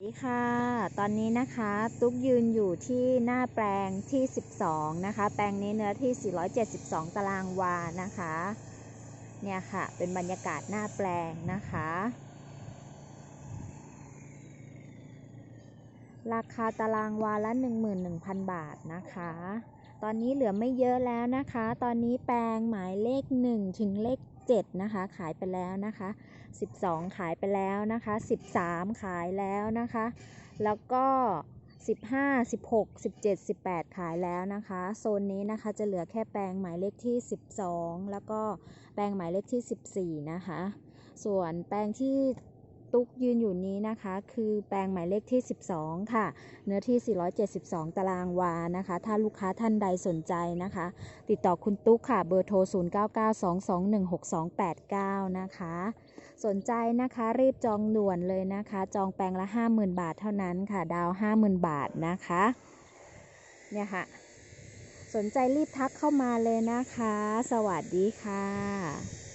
สวัสดีค่ะ ตอนนี้นะคะตุ๊กยืนอยู่ที่หน้าแปลงที่ 12 นะคะ แปลงนี้เนื้อที่ 472 ตารางวานะคะ เนี่ยค่ะ เป็นบรรยากาศหน้าแปลงนะคะ ราคาตารางวาละ 11,000 บาทนะคะ ตอนนี้เหลือไม่เยอะแล้วนะคะ ตอนนี้แปลงหมายเลข 1 ถึงเลข 7 นะคะ ขายไปแล้วนะคะ 12 ขายไปแล้วนะคะ 13 ขายแล้วนะคะ แล้วก็ 15 16 17 18 ขายแล้วนะคะ โซนนี้นะคะจะเหลือแค่แปลงหมายเลขที่ 12 แล้วก็แปลงหมายเลขที่ 14 นะคะ ส่วนแปลงที่ ตุ๊กยืนอยู่นี้นะคะ คือแปลงหมายเลขที่ 12 ค่ะ เนื้อที่ 472 ตารางวานะคะ ถ้าลูกค้าท่านใดสนใจนะคะ ติดต่อคุณตุ๊กค่ะ เบอร์โทร 0992216289 นะคะ สนใจนะคะรีบจองด่วนเลยนะคะ จองแปลงละ 50,000 บาทเท่านั้นค่ะ ดาว 50,000 บาทนะคะ เนี่ยค่ะ สนใจรีบทักเข้ามาเลยนะคะ สวัสดีค่ะ